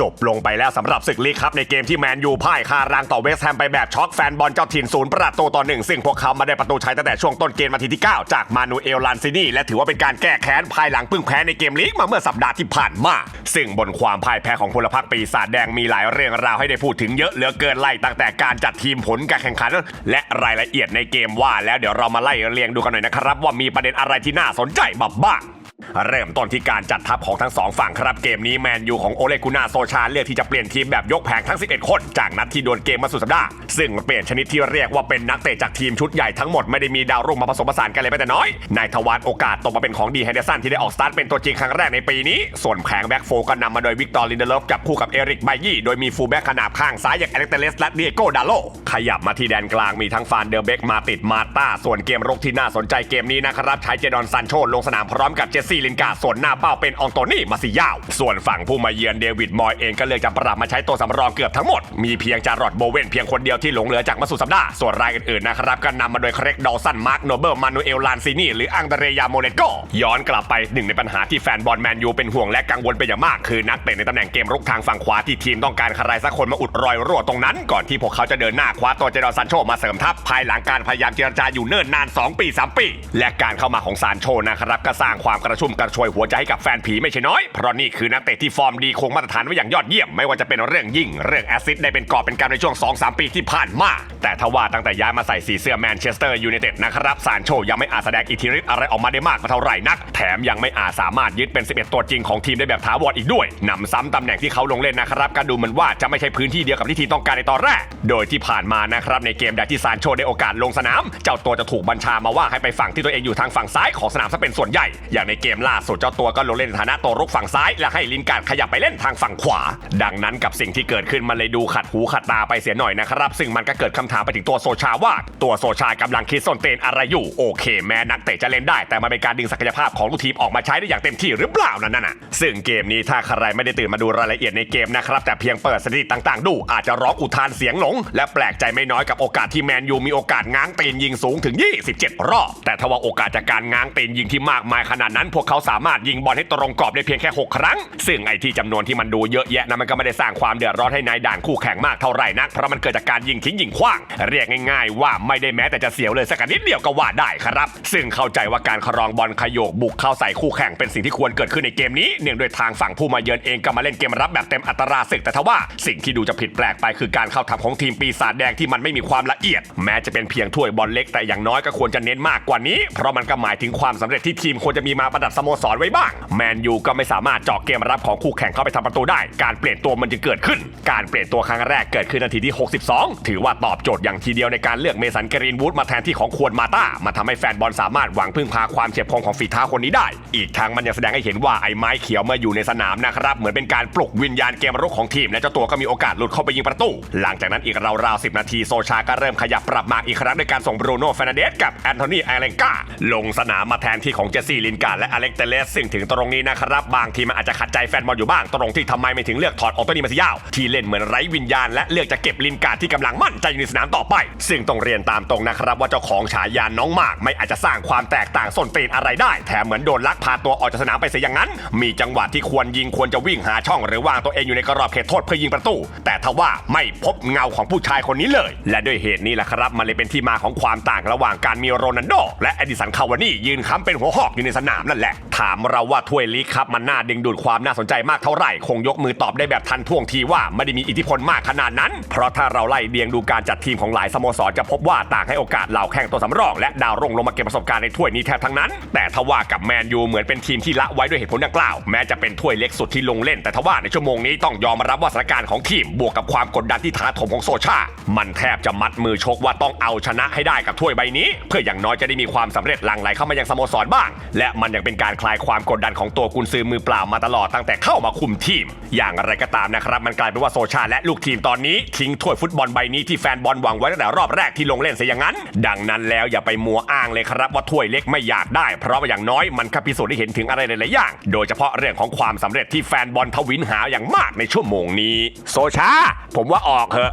จบลงไปแล้วสำหรับศึกลีกครับในเกมที่แมนยูพ่ายคารางต่อเวสต์แฮมไปแบบช็อกแฟนบอลเจ้าถิ่นศูนย์ประตูต่อหนึ่งซึ่งพวกเขามาได้ประตูชัยตั้งแต่ช่วงต้นเกมนาทีที่ 9 จากมานูเอลลานซินีและถือว่าเป็นการแก้แค้นภายหลังพิ่งแพ้ในเกมลีกมาเมื่อสัปดาห์ที่ผ่านมาซึ่งบนความพ่ายแพ้ของพลพรรคปีศาจแดงมีหลายเรื่องราวให้ได้พูดถึงเยอะเหลือเกินไล่ตั้งแต่การจัดทีมผลการแข่งขัน และรายละเอียดในเกมว่า แล้วเดี๋ยวเรามาไล่เรียงดูกันหน่อยนะครับว่ามีประเด็นอะไรที่น่าสนใจบ้าง เริ่มต้นที่การจัดทัพของทั้งสองฝั่งครับเกมนี้แมนยูของโอเลกุนาโซชาเลือกที่จะเปลี่ยนทีมแบบยกแผงทั้ง 11 คน จากนัดที่ดวลเกมมาสุดสัปดาห์ซึ่งเปลี่ยนชนิดที่เรียกว่าเป็นนักเตะจากทีมชุดใหญ่ทั้งหมดไม่ได้มีดาวรุ่งมาผสมผสานกันเลยแม้แต่น้อยนายทวารโอกาสตกมาเป็นของดีแฮนเดอร์สันที่ได้ออกสตาร์ทเป็นตัวจริงครั้งแรกในปีนี้ ส่วนแผงแบ็กโฟก็นำมาโดยวิกตอร์ลินเดเลฟจับคู่กับเอริกไบยี่โดยมีฟูลแบ็กขนาบข้างซ้ายอย่างอเล็กเตเลสและเดียโกดาโลขยับมาที่แดนกลางมีทั้งฟานเดอร์เบกมาติดมาต้าส่วนเกมรุกที่น่าสนใจเกมนี้นะครับใช้เจดอนซันโชลงสนามพร้อมกับเจซี่ลินกาส่วนหน้าเป้าเป็นอองโตนี่มาซิยาว ส่วนฝั่งผู้มาเยือนเดวิดมอยเองก็เลือกจะปรับมาใช้ตัวสำรองเกือบทั้งหมด มีเพียงจารอดโบเวนเพียงคนเดียวที่หลงเหลือจากมาสุสัปดาห์ส่วนรายอื่นๆนะครับก็นำมาโดยเครกดอสันมาร์กโนเบิลมานูเอลลานซินีหรืออังเดเรยาโมเลโกย้อนกลับไปหนึ่งในปัญหาที่แฟนบอลแมนยูเป็นห่วงและกังวลเป็นอย่างมาก คือนักเตะในตำแหน่งเกมรุกทางฝั่งขวาที่ทีมต้องการใครสักคนมาอุดรอยรั่วตรงนั้นก่อนที่พวกเขาจะเดินหน้าคว้าตัวเจดอนซันโชมาเสริมทัพภายหลังการพยายามเจรจาอยู่เนิ่นนาน 2 ปี 3 ปี และการเข้ามาของซานโชนะครับก็สร้างความกระชุ่มกระชวยหัวใจให้กับแฟนผีไม่ใช่น้อย เพราะนี่คือนักเตะที่ฟอร์มดีคงมาตรฐานไว้อย่างยอดเยี่ยม ไม่ว่าจะเป็นเรื่องยิงเรื่องแอซิสต์ได้เป็นกอบเป็นการในช่วง 2-3 ปีที่ผ่านมา แต่ทว่าตั้งแต่ย้ายมาใส่สีเสื้อแมนเชสเตอร์ยูไนเต็ดนะครับซานโชยังไม่อาจแสดงอิทธิฤทธิ์อะไรออกมาได้มากเท่าไหร่นัก แถมยังไม่อาจสามารถยึดเป็น 11 ตัวจริงของทีมได้แบบถาวรอีกด้วยนำซ้ำตำแหน่งที่เขาลงเล่นนะครับก็ดูเหมือนว่าจะไม่ใช่พื้นที่เดียวกับที่ทีมต้องการในตอนแรก โดยที่ผ่านมานะครับในเกมใดที่ซานโชได้โอกาสลงสนาม เจ้าตัวจะถูกบัญชามาว่าให้ไปฝั่งที่ตัวเองอยู่ทางฝั่งซ้ายของสนามซะเป็นส่วนใหญ่อย่างในเกมล่าสุดเจ้าตัวก็ลงเล่นในฐานะตัวรุกฝั่งซ้าย และให้ลินการดขยับไปเล่นทางฝั่งขวา ดังนั้นกับสิ่งที่เกิดขึ้นมันเลยดูขัดหูขัดตาไปเสียหน่อยนะครับ ซึ่งมันก็เกิดคำถามไปถึงตัวโซชาว่าตัวโซชากำลังคิดส้นเตนอะไรอยู่โอเค แม้นักเตะจะเล่นได้ แต่มันเป็นการดึงศักยภาพของลูกทีมออกมาใช้ได้อย่างเต็มที่หรือเปล่านั่นน่ะซึ่งเกมนี้ถ้าใครไม่ได้ตื่นมาดูรายละเอียดในเกมนะครับแต่เพียงเปิดสถิติต่างๆ ดูอาจจะร้องอุทานเสียงหลง และแปลกใจไม่น้อยกับโอกาสที่แมนยูมีโอกาสง้างตีนยิงสูงถึง 27 รอบ แต่ถ้าว่าโอกาสจากการง้างตีนยิงที่มากมายขนาดนั้นพวกเขาสามารถยิงบอลให้ตรงกรอบได้เพียงแค่ 6 ครั้ง ซึ่งไอที่จำนวนที่มันดูเยอะแยะนะมันก็ไม่ได้สร้างความเดือดร้อนให้นายด่านคู่แข่งมากเท่าไหร่นักเพราะมันเกิดจากการยิงทิ้งยิงขว้าง เรียกง่ายๆ ว่าไม่ได้แม้แต่จะเสียวเลยสักนิดเดียวก็ว่าได้ครับ ซึ่งเข้าใจว่าการครองบอลขยโยกบุกเข้าใส่คู่แข่งเป็นสิ่งที่ควรเกิดขึ้นในเกมนี้เนื่องด้วยทางฝั่งผู้มาเยือนเองก็มาเล่นเกมรับแบบเต็มอัตราศึกแต่ทว่า สิ่งที่ดูจะผิดแปลกไปคือการเข้าทำของทีมปีศาจแดงที่มันไม่มีความละเอียด แม้จะเป็นเพียงถ้วยบอลเล็กแต่อย่างน้อยก็ควรจะเน้นมากกว่านี้ เพราะมันก็หมายถึงความสำเร็จที่ทีมควรจะมีมาประดับสโมสรไว้บ้าง แมนยูก็ไม่สามารถเจาะเกมรับของคู่แข่งเข้าไปทำประตูได้ การเปลี่ยนตัวมันจึงเกิดขึ้น การเปลี่ยนตัวครั้งแรกเกิดขึ้นนาทีที่ 62 ถือว่าตอบโจทย์อย่างทีเดียวในการเลือกเมสันกรีนวูดมาแทนที่ของควรมาต้ามาทำให้แฟนบอลสามารถหวังพึ่งพาความเฉียบคมของฝีเท้าคนนี้ได้ อีกทั้งมันยังแสดงให้เห็นว่าไอ้ไม้เขียวเมื่ออยู่ในสนามนะครับเหมือนเป็นการปลุกวิญญาณเกมรุกของทีมและเจ้าตัวก็มีโอกาสหลุดเข้าไปยิงประตู หลังจากนั้นอีกราวๆ10นาทีโซชาก็เริ่มขยับปรับมาอีกครั้งด้วยการส่งบรูโน่เฟรนเดสกับแอนโทนีไอเลนกาลงสนามมาแทนที่ของเจสซี่ลินการและอเล็กเตเลสซึ่งถึงตรงนี้นะครับบางทีมันอาจจะขัดใจแฟนบอลอยู่บ้าง ตรงที่ทำไมไม่ถึงเลือกถอดออโตนีมาซิยาวที่เล่นเหมือนไร้วิญญาณและเลือกจะเก็บลินการ์ดที่กำลังมั่นใจอยู่ในสนามต่อไป ซึ่งต้องเรียนตามตรงนะครับว่าเจ้าของฉายาน้องมาก ไม่อาจจะสร้างความแตกต่างส้นตีนอะไรได้ แถมเหมือนโดนลักพาตัวออกจากสนามไปเสียอย่างนั้น มีจังหวะที่ควรยิงควรจะวิ่งหาช่อง หรือวางตัวเองอยู่ในกรอบเขตโทษเพื่อยิงประตู แต่ทว่าไม่พบเงาของผู้ชายคนนี้เลย และด้วยเหตุนี้แหละครับมันเลยเป็นที่มาของความต่างระหว่างการมีโรนัลโดและเอดิสันคาวานี่ยืนค้ำเป็นหัวหอกอยู่ในสนามนั่นแหละถามเราว่าถ้วยลีกครับมันน่าดึงดูดความน่าสนใจมากเท่าไหร่ คงยกมือตอบได้แบบทันท่วงทีว่าไม่ได้มีอิทธิพลมากขนาดนั้น เพราะถ้าเราไล่เดียงดูการจัดทีมของหลายสโมสรจะพบว่าต่างให้โอกาสเหล่าแข่งตัวสำรอง และดาวรุ่งลงมาเก็บประสบการณ์ในถ้วยนี้แทบทั้งนั้น แต่ทว่ากับแมนยูเหมือนเป็นทีมที่ละไว้ด้วยเหตุผลดังกล่าวแม้จะเป็นถ้วยเล็กสุดที่ลงเล่น แต่ทว่าในชั่วโมงนี้ต้องยอมรับว่าสถานการณ์ของทีมบวกกับความกดดันที่ท้าถมของโซชา มันแทบจะมัดมือชกว่าต้องเอาชนะให้ได้กับถ้วยใบนี้ เพื่ออย่างน้อยจะได้มีความสำเร็จหลั่งไหลเข้ามายังสโมสรบ้าง และมันยังเป็นการคลายความกดดันของตัวกุนซือมือเปล่ามาตลอดตั้งแต่เข้ามาคุมทีม อย่างไรก็ตามนะครับ มันกลายเป็นว่าโซชาและลูกทีมตอนนี้ ทิ้งถ้วยฟุตบอลใบนี้ที่แฟนบอลหวังไว้ตั้งแต่รอบแรกที่ลงเล่นเสียอย่างนั้น ดังนั้นแล้วอย่าไปมัวอ้างเลยครับว่าถ้วยเล็กไม่อยากได้ เพราะว่าอย่างน้อยมันก็พิสูจน์ให้เห็นถึงอะไรหลายๆอย่าง โดยเฉพาะเรื่องของความสำเร็จที่แฟนบอลทวินหาอย่างมากในชั่วโมงนี้ โซชาผมว่าออกเถอะ